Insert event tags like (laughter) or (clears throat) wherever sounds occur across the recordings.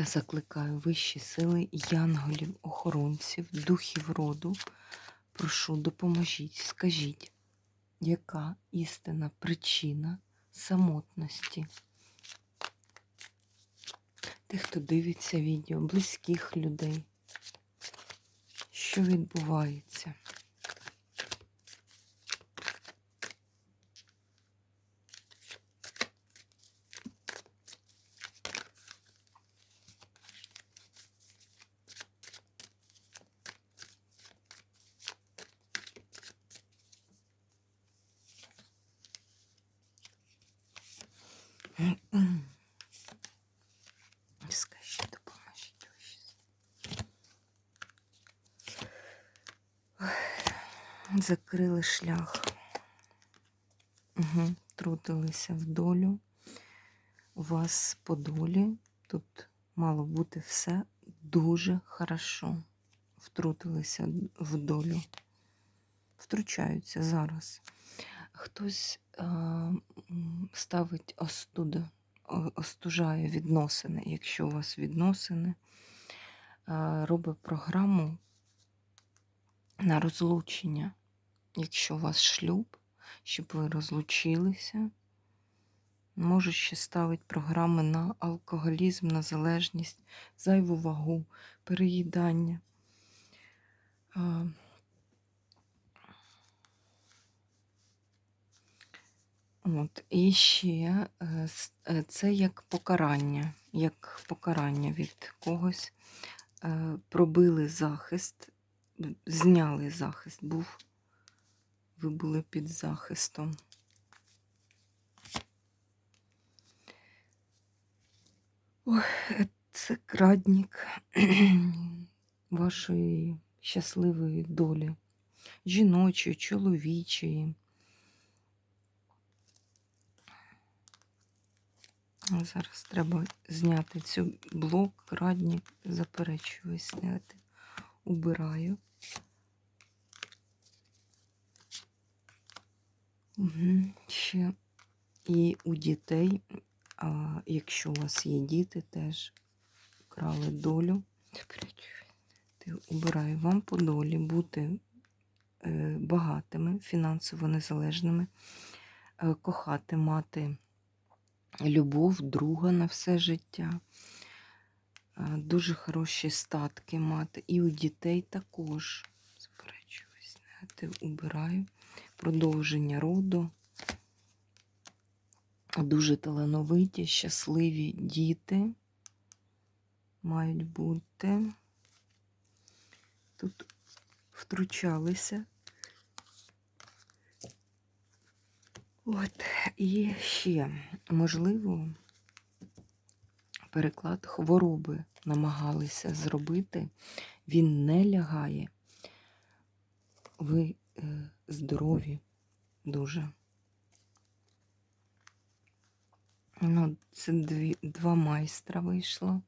Та закликаю вищі сили янголів, охоронців, духів роду. Прошу, допоможіть, скажіть, яка істинна причина самотності? Тих, хто дивиться відео, близьких людей. Що відбувається? Скажіть, допоможіть вищі сили. Ой, Закрили шлях. Угу. Трутилися в долю. У вас по долі. Тут мало бути все дуже хорошо. Втрутилися в долю. Втручаються зараз. Хтось м, ставить остуду, остужає відносини, якщо у вас відносини, а, робить програму на розлучення, якщо у вас шлюб, щоб ви розлучилися. Може ще ставить програми на алкоголізм, на залежність, зайву вагу, переїдання. От, і ще е, е, це як покарання, як покарання від когось. Е, Пробили захист, зняли захист, був, ви були під захистом. Це крадник (clears throat) вашої щасливої долі, жіночої, чоловічої. Зараз треба зняти цю блок, крадник, заперечую зняти. Убираю. Угу. Ще і у дітей, а якщо у вас є діти, теж крали долю. Ти убираю вам по долі бути е, багатими, фінансово незалежними, е, кохати, мати любов, друга на все життя. Е, Дуже хороші статки мати. І у дітей також. Заперечую, зняти, убираю. Продовження роду. Дуже талановиті, щасливі діти мають бути. Тут втручалися. От, і ще, можливо, переклад хвороби намагалися зробити. Він не лягає. Ви здорові дуже. Ну, це дві, два майстра вийшло.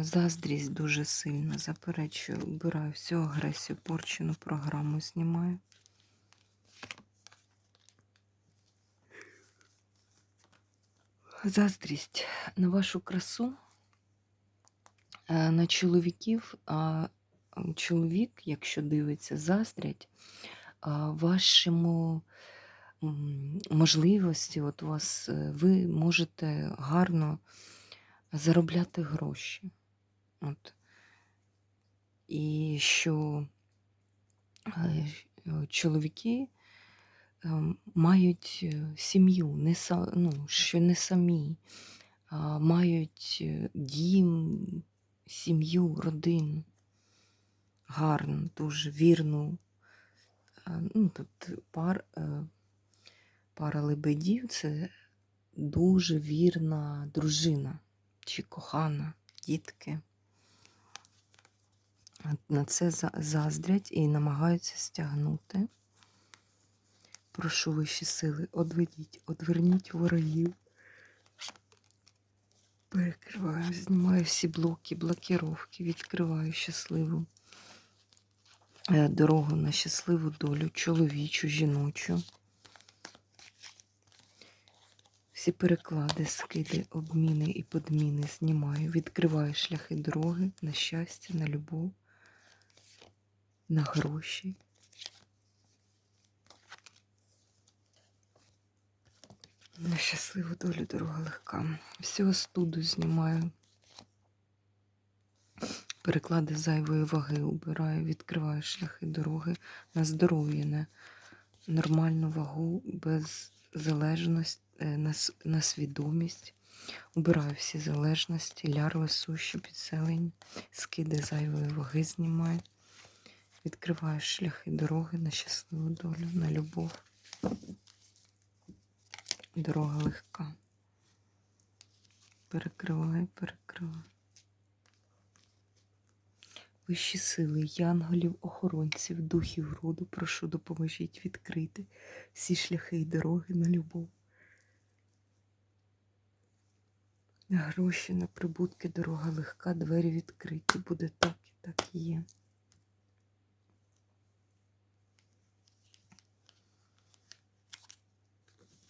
Заздрість дуже сильно заперечую, вбираю всю агресію, порчену програму знімаю. Заздрість на вашу красу, е, на чоловіків, чоловік, якщо дивиться, заздрять вашому можливості, от у вас е, ви можете гарно заробляти гроші. От. І що е, е, чоловіки е, мають сім'ю, не ну, що не самі, а мають дім, сім'ю, родину. Гарну, дуже вірну. Е, Ну, тут пар, е, пара лебедів це дуже вірна дружина чи кохана, дітки. На це заздрять і намагаються стягнути. Прошу вищі сили, одведіть, одверніть ворогів. Перекриваю, знімаю всі блоки, блокіровки, відкриваю щасливу е, дорогу на щасливу долю, чоловічу, жіночу. Всі переклади, скиди, обміни і подміни знімаю, відкриваю шляхи дороги на щастя, на любов, на гроші. На щасливу долю дорога легка. Всю остуду знімаю. Переклади зайвої ваги убираю, відкриваю шляхи дороги на здоров'я, на нормальну вагу, без залежності, е, на, свідомість. Убираю всі залежності, лярви, суші, підселень, скиди зайвої ваги знімаю. Відкриваю шляхи дороги на щасливу долю, на любов. Дорога легка. Перекриваю, перекриваю. Вищі сили, янголів, охоронців, духів роду, прошу, допоможіть відкрити всі шляхи й дороги на любов. На гроші, на прибутки, дорога легка, двері відкриті. Буде так і так і є.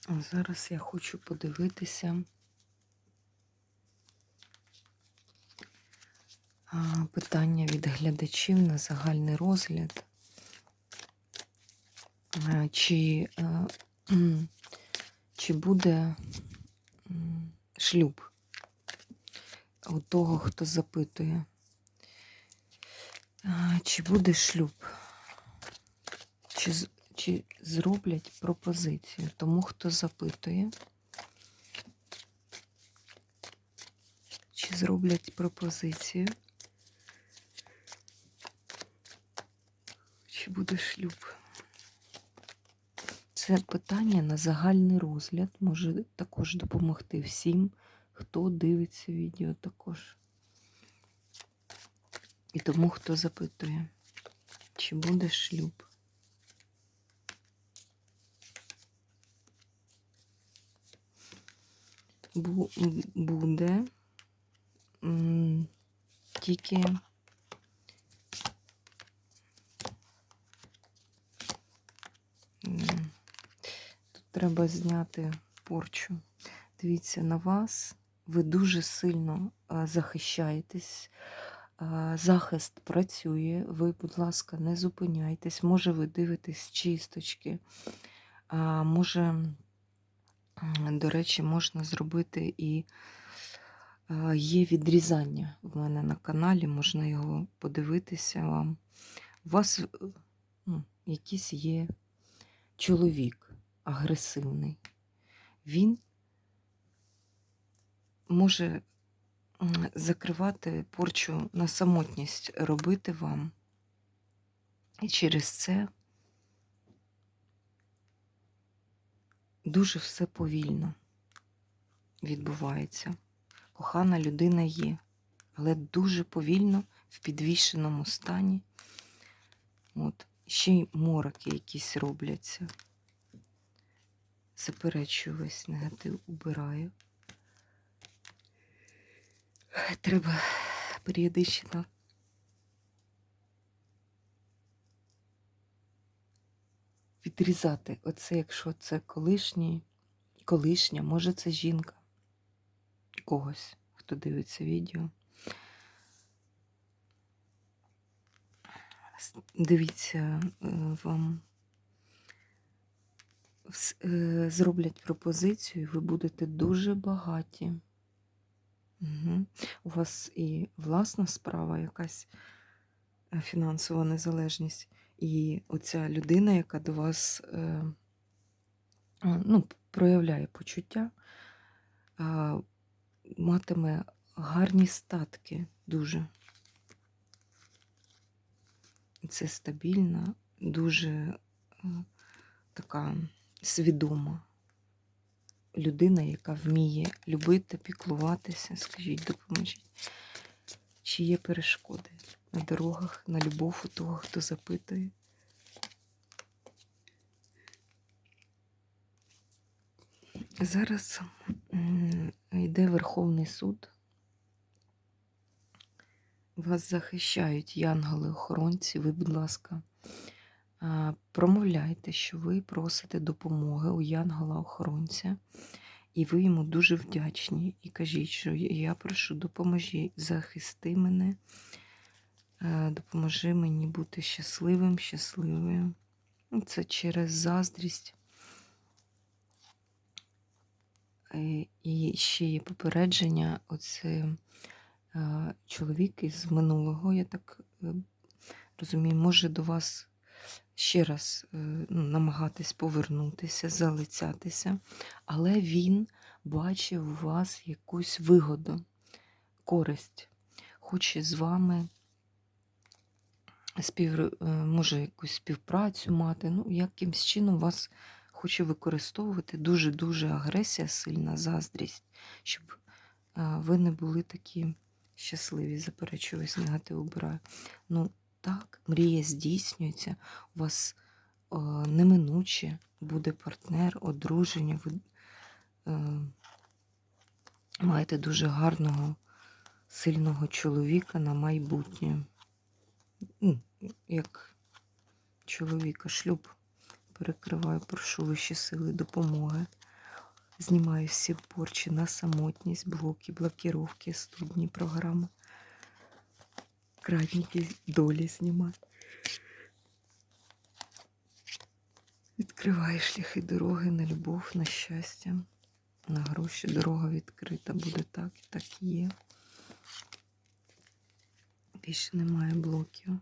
А зараз я хочу подивитися питання від глядачів на загальний розгляд. Чи, е, чи буде шлюб у того, хто запитує? Чи буде шлюб? Чи, чи зроблять пропозицію тому, хто запитує? Чи зроблять пропозицію? Чи буде шлюб? Це питання на загальний розгляд може також допомогти всім, хто дивиться відео також. І тому, хто запитує, чи буде шлюб. Бу- буде тільки треба зняти порчу. Дивіться на вас. Ви дуже сильно захищаєтесь. Захист працює. Ви, будь ласка, не зупиняйтесь. Може, ви дивитесь чисточки. Може, до речі, можна зробити і є відрізання в мене на каналі, можна його подивитися вам. У вас е, ну, якийсь є чоловік агресивний. Він може закривати порчу на самотність, робити вам. І через це дуже все повільно відбувається. Кохана людина є, але дуже повільно в підвішеному стані. От. Ще й мороки якісь робляться. Заперечую весь негатив, убираю. Треба періодично відрізати. Оце, якщо це колишній, колишня, може це жінка когось, хто дивиться відео. Дивіться, е, вам зроблять пропозицію, ви будете дуже багаті. Угу. У вас і власна справа, якась е, фінансова незалежність, і оця людина, яка до вас е, е, ну, проявляє почуття, матиме гарні статки дуже. Це стабільна, дуже е, така свідома людина, яка вміє любити, піклуватися. Скажіть, допоможіть. Чи є перешкоди на дорогах, на любов у того, хто запитує? Зараз йде Верховний суд. Вас захищають янголи-охоронці. Ви, будь ласка, промовляйте, що ви просите допомоги у янгола-охоронця, і ви йому дуже вдячні. І кажіть, що я прошу, допоможи, захисти мене, е, допоможи мені бути щасливим, щасливою. Ну, Це через заздрість. Е, І ще є попередження, оце е, чоловік із минулого, я так розумію, може до вас ще раз е, ну, намагатись повернутися, залицятися, але він бачив у вас якусь вигоду, користь, хоче з вами спів, е, може якусь співпрацю мати, ну, якимсь чином вас хоче використовувати. Дуже-дуже агресія сильна, заздрість, щоб е, ви не були такі щасливі, заперечую, весь негатив обираю. Ну, так, мрія здійснюється, у вас е, неминуче буде партнер, одруження, ви е, маєте дуже гарного, сильного чоловіка на майбутнє. Ну, як чоловіка, шлюб перекриваю, прошу вищі сили допомоги. Знімаю всі порчі на самотність, блоки, блокировки, студні програми. Кратники долі знімаю. Відкриваю шляхи дороги на любов, на щастя, на гроші. Дорога відкрита буде так і так є. Більше немає блоків.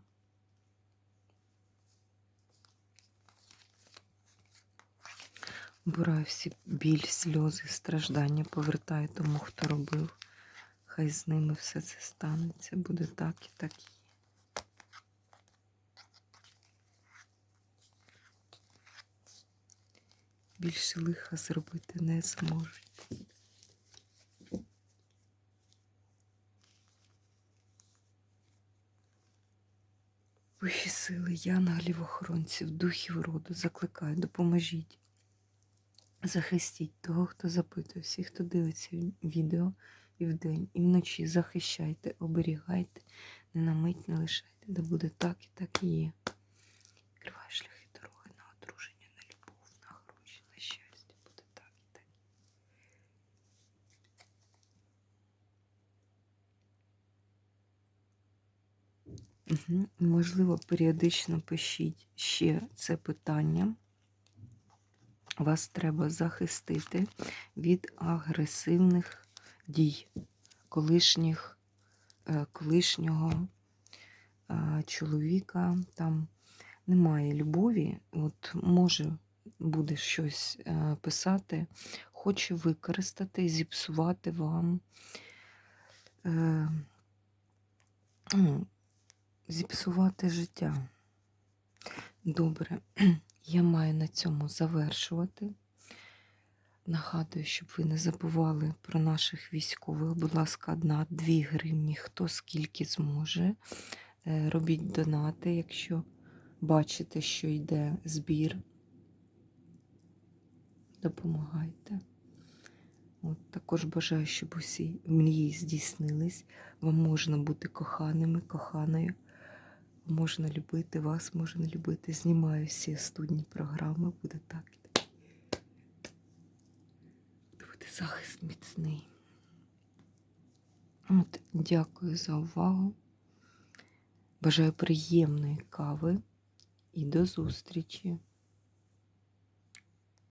Убираю всі біль, сльози, страждання, повертаю тому, хто робив. Хай з ними все це станеться, буде так і так. Більше лиха зробити не зможуть. Вищі сили, янголів, охоронців, духів роду, закликаю, допоможіть. Захистіть того, хто запитує, всіх, хто дивиться відео і вдень, і вночі захищайте, оберігайте, не на мить не лишайте, де буде так і так і є. Відкривай шляхи дороги на одруження, на любов, на гроші, на щастя. Буде так і так. Угу. Можливо, періодично пишіть ще це питання. Вас треба захистити від агресивних дій колишніх, е, колишнього е, чоловіка. Там немає любові, от може буде щось е, писати, хоче використати, зіпсувати вам, ну, зіпсувати життя. Добре. (clears throat) Я маю на цьому завершувати. Нагадую, щоб ви не забували про наших військових. Будь ласка, одна-дві гривні, хто скільки зможе. Е, робіть донати, якщо бачите, що йде збір. Допомагайте. От, Також бажаю, щоб усі мрії здійснились. Вам можна бути коханими, коханою. Можна любити вас, можна любити. Знімаю всі студні програми, буде так. Буде захист міцний. От, Дякую за увагу. Бажаю приємної кави і до зустрічі!